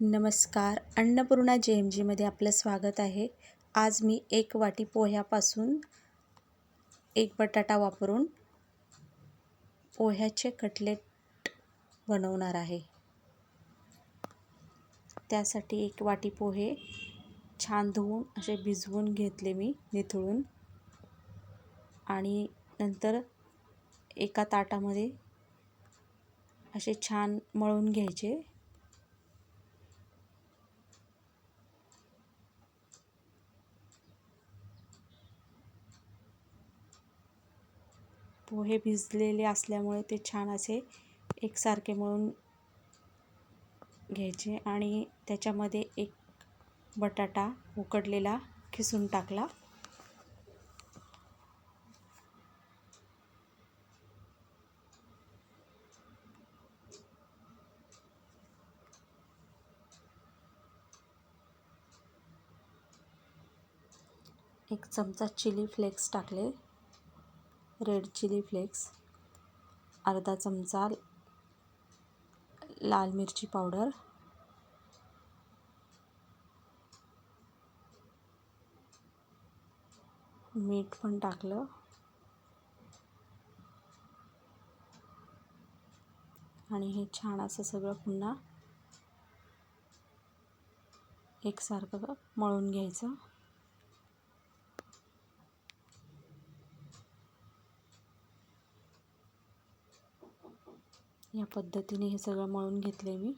नमस्कार. अन्नपूर्णा जे एम जीमध्ये आपलं स्वागत आहे. आज मी एक वाटी पोह्यापासून एक बटाटा वापरून पोह्याचे कटलेट बनवणार आहे. त्यासाठी एक वाटी पोहे छान धुवून असे भिजवून घेतले मी निथळून. आणि नंतर एका ताटामध्ये असे छान मळून घ्यायचे. पोहे भिजलेले असल्यामुळे ते छान असे एकसारखे मळून घ्यायचे आणि त्याच्यामध्ये एक बटाटा उकडलेला खिसून टाकला. एक चमचा चिली फ्लेक्स टाकले. रेड चिली फ्लेक्स अर्धा चमचा लाल मिरची पावडर मीठ पण टाकलं. आणि हे छान असं सगळं पुन्हा एकसारखं मळून घ्यायचं. या पद्धतीने हे सगळं मळून घेतले मी.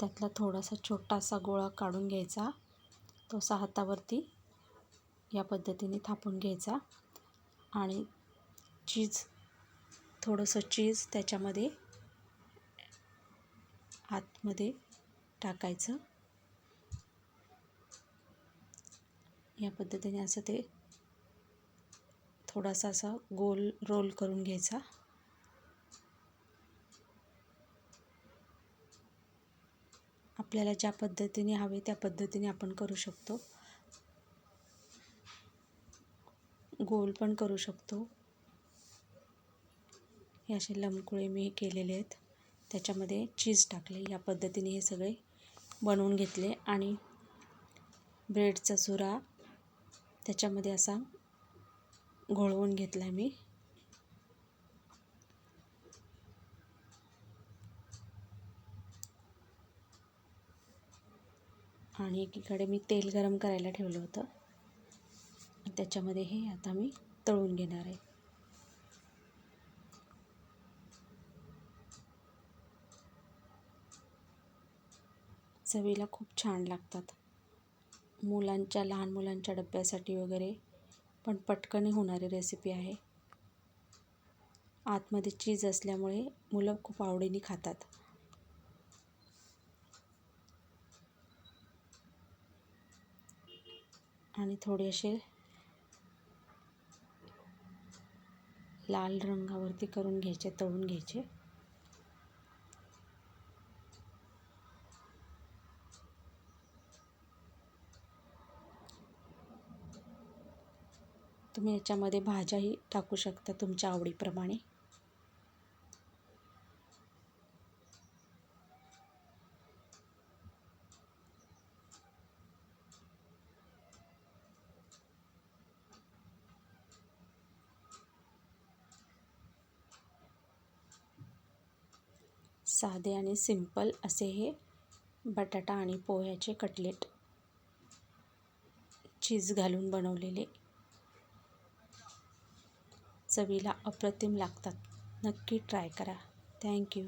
त्यातला थोडासा छोटासा गोळा काढून घ्यायचा. तो असा हातावरती या पद्धतीने थापून घ्यायचा. आणि चीज थोडंसं चीज त्याच्यामध्ये आतमध्ये टाकायचं. या पद्धतीने असं ते थोडासा असा गोल रोल करून घ्यायचा. आपल्याला ज्या पद्धतीने हवे त्या पद्धतीने आपण करू शकतो. गोल पण करू शकतो. हे असे लमकुळे मी केलेले आहेत. त्याच्यामध्ये चीज टाकले. या पद्धतीने हे सगळे बनवून घेतले आणि ब्रेडचा चुरा त्याच्यामध्ये असा घोळवून घेतला मी. आणि एकीकडे मी तेल गरम करायला ठेवलं होतं. त्याच्यामध्ये हे आता मी तळून घेणार आहे. चवीला खूप छान लागतात. मुलांच्या लहान मुलांच्या डब्यासाठी वगैरे पण पटकन होणारी रेसिपी आहे. आतमध्ये चीज असल्यामुळे मुलं खूप आवडीने खातात. आणि थोडे असे लाल रंगावरती करून घ्यायचे तळून घ्यायचे. तुम्ही याच्यामध्ये भाज्याही टाकू शकता तुमच्या आवडीप्रमाणे. साधे आणि सिंपल असे हे बटाटा आणि पोह्याचे कटलेट चीज घालून बनवलेले. चवीला अप्रतिम लागतात. नक्की ट्राय करा. थँक्यू.